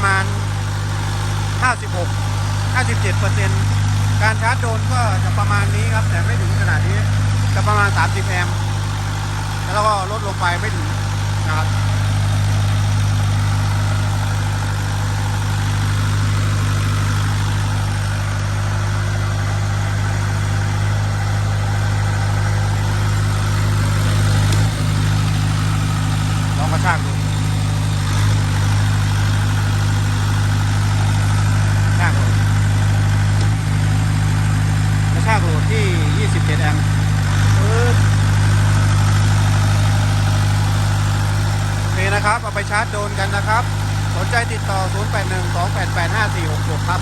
ประมาณ 56 57เปอร์เซ็นการชาร์จโดนก็จะประมาณนี้ครับ แต่ไม่ถึงขนาดนี้จะประมาณ 30 แอมป์แล้วก็ลดลงไปไม่ถึงนะครับลองมาชากดู นะครับ เอาไปชาร์จโดนกันนะครับ สนใจติดต่อ 0812885466 ครับ